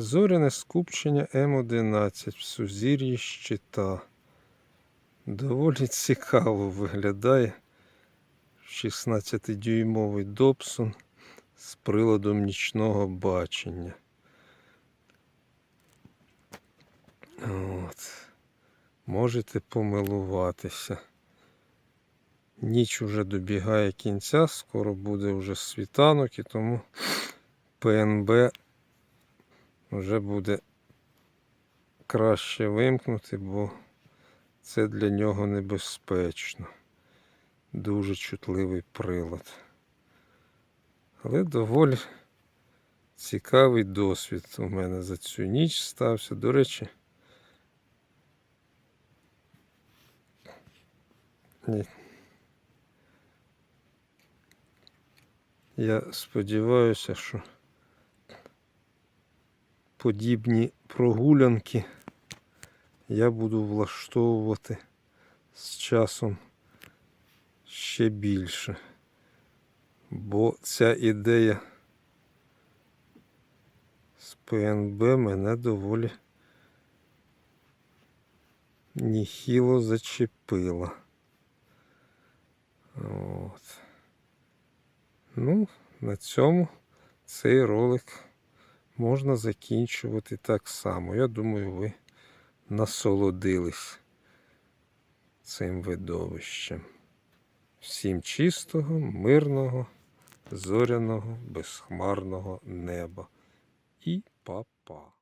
Зоряне скупчення М11 в сузір'ї щита. Доволі цікаво виглядає 16-дюймовий Добсон з приладом нічного бачення. От. Можете помилуватися. Ніч уже добігає кінця, скоро буде вже світанок, і тому ПНБ вже буде краще вимкнути, бо це для нього небезпечно. Дуже чутливий прилад. Але доволі цікавий досвід у мене за цю ніч стався. До речі, ні. Я сподіваюся, що подібні прогулянки я буду влаштовувати з часом ще більше. Бо ця ідея з ПНБ мене доволі ніхіло зачепила. От. Ну, на цьому цей ролик можна закінчувати так само. Я думаю, ви насолодились цим видовищем. Всім чистого, мирного, зоряного, безхмарного неба. І па-па.